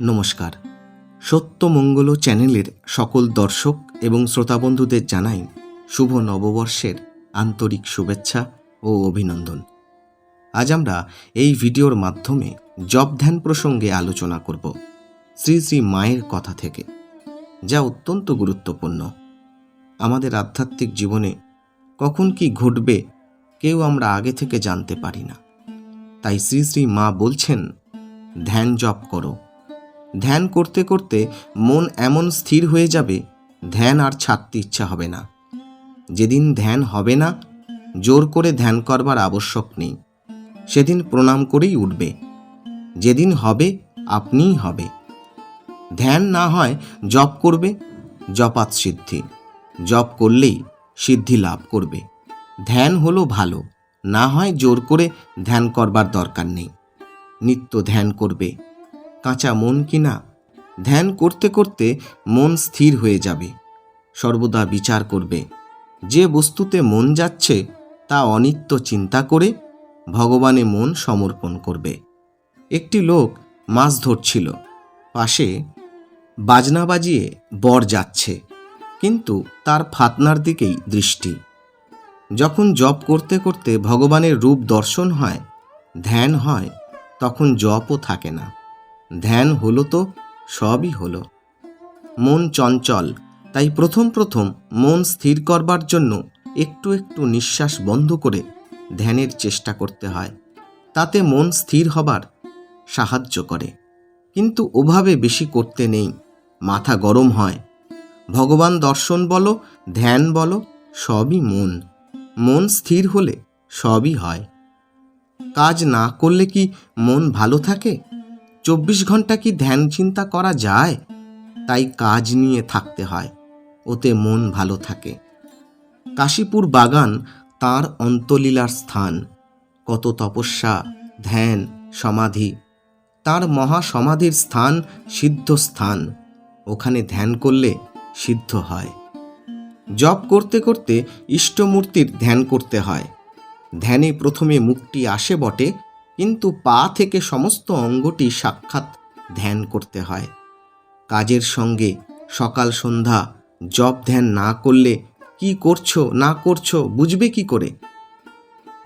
নমস্কার। সত্যমঙ্গল চ্যানেলের সকল দর্শক এবং শ্রোতাবন্ধুদের জানাই শুভ নববর্ষের আন্তরিক শুভেচ্ছা ও অভিনন্দন। আজ আমরা এই ভিডিওর মাধ্যমে জব ধ্যান প্রসঙ্গে আলোচনা করব শ্রী শ্রী মায়ের কথা থেকে, যা অত্যন্ত গুরুত্বপূর্ণ। আমাদের আধ্যাত্মিক জীবনে কখন কি ঘটবে কেউ আমরা আগে থেকে জানতে পারি না। তাই শ্রী শ্রী মা বলছেন, ধ্যান জপ করো। ধ্যান করতে করতে মন এমন স্থির হয়ে যাবে, ধ্যান আর ছাড়তে ইচ্ছা হবে না। যেদিন ধ্যান হবে না, জোর করে ধ্যান করবার আবশ্যক নেই। সেদিন প্রণাম করেই উঠবে। যেদিন হবে, আপনিই হবে। ধ্যান না হয় জপ করবে জপাত সিদ্ধি। জপ করলেই সিদ্ধি লাভ করবে। ধ্যান হলো ভালো, না হয় জোর করে ধ্যান করবার দরকার নেই। নিত্য ধ্যান করবে। কাঁচা মন কিনা, ধ্যান করতে করতে মন স্থির হয়ে যাবে। সর্বদা বিচার করবে। যে বস্তুতে মন যাচ্ছে, তা অনিত্য চিন্তা করে ভগবানে মন সমর্পণ করবে। একটি লোক মাছ ধরছিল। পাশে বাজনা বাজিয়ে বর যাচ্ছে, কিন্তু তার ফাতনার দিকেই দৃষ্টি। যখন জপ করতে করতে ভগবানের রূপ দর্শন হয়, ধ্যান হয়, তখন জপও থাকে না। ধ্যান হলো তো, সবই হলো। মন চঞ্চল, তাই প্রথম প্রথম মন স্থির করবার জন্য একটু একটু নিঃশ্বাস বন্ধ করে ধ্যানের চেষ্টা করতে হয়। তাতে মন স্থির হবার সাহায্য করে। কিন্তু ওভাবে বেশি করতে নেই, মাথা গরম হয়। ভগবান দর্শন বলো, ধ্যান বলো, সবই মন। মন স্থির হলে সবই হয়। কাজ না করলে কি মন ভালো থাকে? চব্বিশ ঘণ্টা কি ধ্যান চিন্তা করা যায়? তাই কাজ নিয়ে থাকতে হয়। ওতে মন ভালো থাকে। কাশীপুর বাগান তার অন্তলীলার স্থান। কত তপস্যা, ধ্যান, সমাধি। তার মহাসমাধির স্থান সিদ্ধ স্থান। ওখানে ধ্যান করলে সিদ্ধ হয়। জপ করতে করতে ইষ্টমূর্তির ধ্যান করতে হয়। ধ্যানে প্রথমে মুক্তি আসে বটে কিন্তু পা থেকে সমস্ত অঙ্গটি সাক্ষাৎ ধ্যান করতে হয়। কাজের সঙ্গে সকাল সন্ধ্যা জপ ধ্যান না করলে কি করছ, না করছ, বুঝবে কি করে?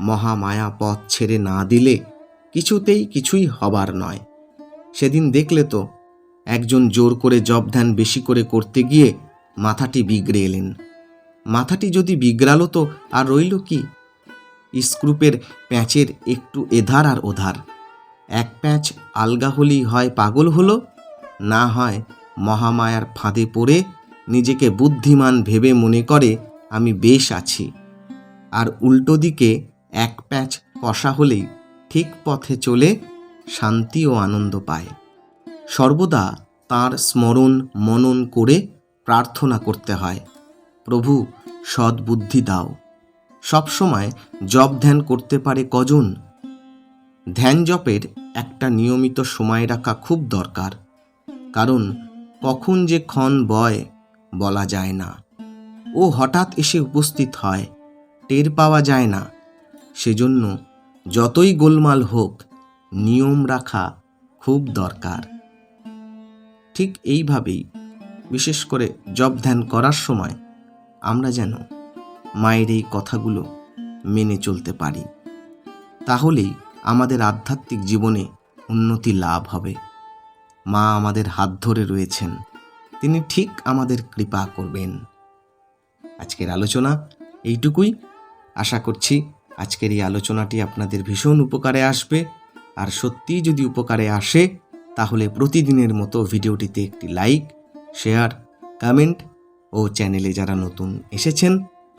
মহামায়া পথ ছেড়ে না দিলে কিছুতেই কিছুই হবার নয়। সেদিন দেখলে তো একজন জোর করে জব ধ্যান বেশি করে করতে গিয়ে মাথাটি বিগড়ে এলেন। মাথাটি যদি বিগড়ালো তো আর রইল কি? স্ক্রুপের প্যাঁচের একটু এধার আর ওধার। এক প্যাঁচ আলগা হলেই হয় পাগল হলো, না হয় মহামায়ার ফাঁদে পড়ে নিজেকে বুদ্ধিমান ভেবে মনে করে, আমি বেশ আছি। আর উল্টো দিকে এক প্যাঁচ কষা হলেই ঠিক পথে চলে শান্তি ও আনন্দ পায়। সর্বদা তার স্মরণ মনন করে প্রার্থনা করতে হয়, প্রভু, সদ্বুদ্ধি দাও। সবসময় জপ ধ্যান করতে পারে কজন? ধ্যান জপের একটা নিয়মিত সময় রাখা খুব দরকার। কারণ কখন যে ক্ষণ বয় বলা যায় না। ও হঠাৎ এসে উপস্থিত হয়, টের পাওয়া যায় না। সেজন্য যতই গোলমাল হোক, নিয়ম রাখা খুব দরকার। ঠিক এইভাবেই বিশেষ করে জব ধ্যান করার সময় আমরা যেন মায়ের এই কথাগুলো মেনে চলতে পারি। তাহলেই আমাদের আধ্যাত্মিক জীবনে উন্নতি লাভ হবে। মা আমাদের হাত ধরে রয়েছেন। তিনি ঠিক আমাদের কৃপা করবেন। আজকের আলোচনা এইটুকুই। আশা করছি আজকের এই আলোচনাটি আপনাদের ভীষণ উপকারে আসবে। আর সত্যিই যদি উপকারে আসে, তাহলে প্রতিদিনের মতো ভিডিওটিতে একটি লাইক, শেয়ার, কমেন্ট ও চ্যানেলে যারা নতুন এসেছেন